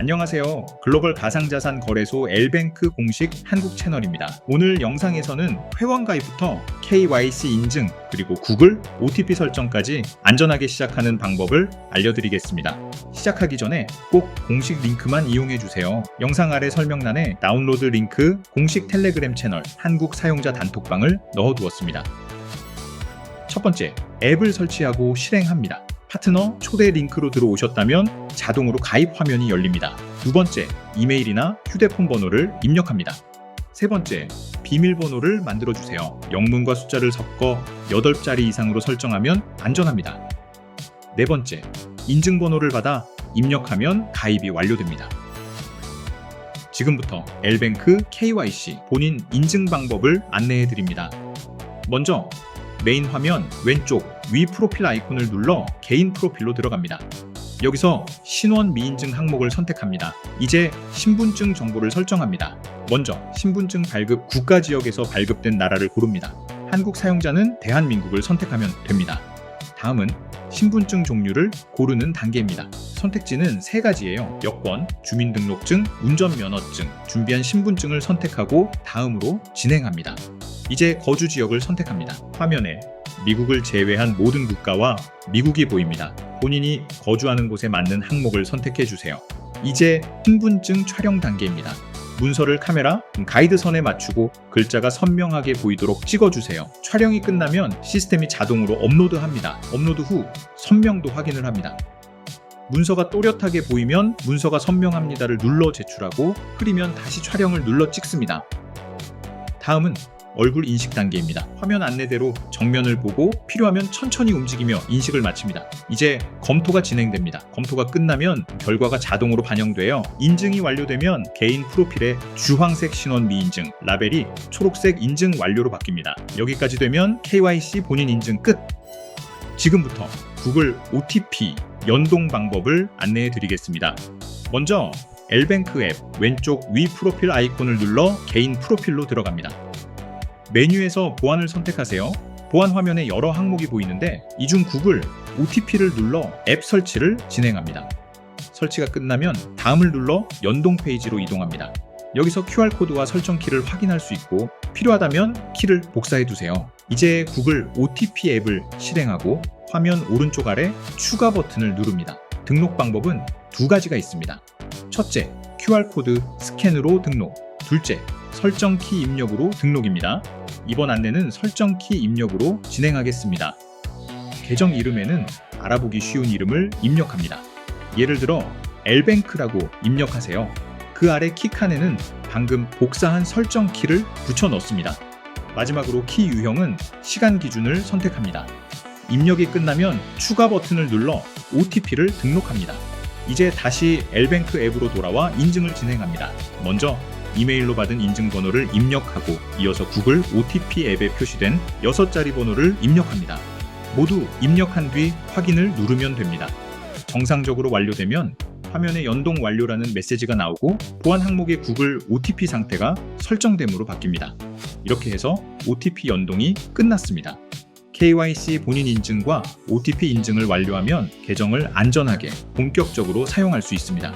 안녕하세요. 글로벌 가상자산 거래소 엘뱅크 공식 한국 채널입니다. 오늘 영상에서는 회원 가입부터 KYC 인증 그리고 구글 OTP 설정까지 안전하게 시작하는 방법을 알려드리겠습니다. 시작하기 전에 꼭 공식 링크만 이용해 주세요. 영상 아래 설명란에 다운로드 링크 공식 텔레그램 채널 한국 사용자 단톡방을 넣어두었습니다. 첫 번째, 앱을 설치하고 실행합니다. 파트너 초대 링크로 들어오셨다면 자동으로 가입 화면이 열립니다. 두 번째, 이메일이나 휴대폰 번호를 입력합니다. 세 번째, 비밀번호를 만들어주세요. 영문과 숫자를 섞어 8자리 이상으로 설정하면 안전합니다. 네 번째, 인증번호를 받아 입력하면 가입이 완료됩니다. 지금부터 엘뱅크 KYC 본인 인증 방법을 안내해 드립니다. 먼저 메인 화면 왼쪽 위 프로필 아이콘을 눌러 개인 프로필로 들어갑니다. 여기서 신원 미인증 항목을 선택합니다. 이제 신분증 정보를 설정합니다. 먼저 신분증 발급 국가 지역에서 발급된 나라를 고릅니다. 한국 사용자는 대한민국을 선택하면 됩니다. 다음은 신분증 종류를 고르는 단계입니다. 선택지는 세 가지예요. 여권, 주민등록증, 운전면허증, 준비한 신분증을 선택하고 다음으로 진행합니다. 이제 거주 지역을 선택합니다. 화면에 미국을 제외한 모든 국가와 미국이 보입니다. 본인이 거주하는 곳에 맞는 항목을 선택해 주세요. 이제 신분증 촬영 단계입니다. 문서를 카메라 가이드선에 맞추고 글자가 선명하게 보이도록 찍어주세요. 촬영이 끝나면 시스템이 자동으로 업로드합니다. 업로드 후 선명도 확인을 합니다. 문서가 또렷하게 보이면 문서가 선명합니다를 눌러 제출하고 흐리면 다시 촬영을 눌러 찍습니다. 다음은 얼굴 인식 단계입니다. 화면 안내대로 정면을 보고 필요하면 천천히 움직이며 인식을 마칩니다. 이제 검토가 진행됩니다. 검토가 끝나면 결과가 자동으로 반영되어 인증이 완료되면 개인 프로필에 주황색 신원 미인증, 라벨이 초록색 인증 완료로 바뀝니다. 여기까지 되면 KYC 본인 인증 끝! 지금부터 구글 OTP 연동 방법을 안내해 드리겠습니다. 먼저 엘뱅크 앱 왼쪽 위 프로필 아이콘을 눌러 개인 프로필로 들어갑니다. 메뉴에서 보안을 선택하세요. 보안 화면에 여러 항목이 보이는데 이 중 구글 OTP를 눌러 앱 설치를 진행합니다. 설치가 끝나면 다음을 눌러 연동 페이지로 이동합니다. 여기서 QR코드와 설정 키를 확인할 수 있고 필요하다면 키를 복사해 두세요. 이제 구글 OTP 앱을 실행하고 화면 오른쪽 아래 추가 버튼을 누릅니다. 등록 방법은 두 가지가 있습니다. 첫째, QR코드 스캔으로 등록. 둘째, 설정 키 입력으로 등록입니다. 이번 안내는 설정 키 입력으로 진행하겠습니다. 계정 이름에는 알아보기 쉬운 이름을 입력합니다. 예를 들어 엘뱅크라고 입력하세요. 그 아래 키 칸에는 방금 복사한 설정 키를 붙여 넣습니다. 마지막으로 키 유형은 시간 기준을 선택합니다. 입력이 끝나면 추가 버튼을 눌러 OTP를 등록합니다. 이제 다시 엘뱅크 앱으로 돌아와 인증을 진행합니다. 먼저 이메일로 받은 인증 번호를 입력하고 이어서 구글 OTP 앱에 표시된 6자리 번호를 입력합니다. 모두 입력한 뒤 확인을 누르면 됩니다. 정상적으로 완료되면 화면에 연동 완료라는 메시지가 나오고 보안 항목의 구글 OTP 상태가 설정됨으로 바뀝니다. 이렇게 해서 OTP 연동이 끝났습니다. KYC 본인 인증과 OTP 인증을 완료하면 계정을 안전하게 본격적으로 사용할 수 있습니다.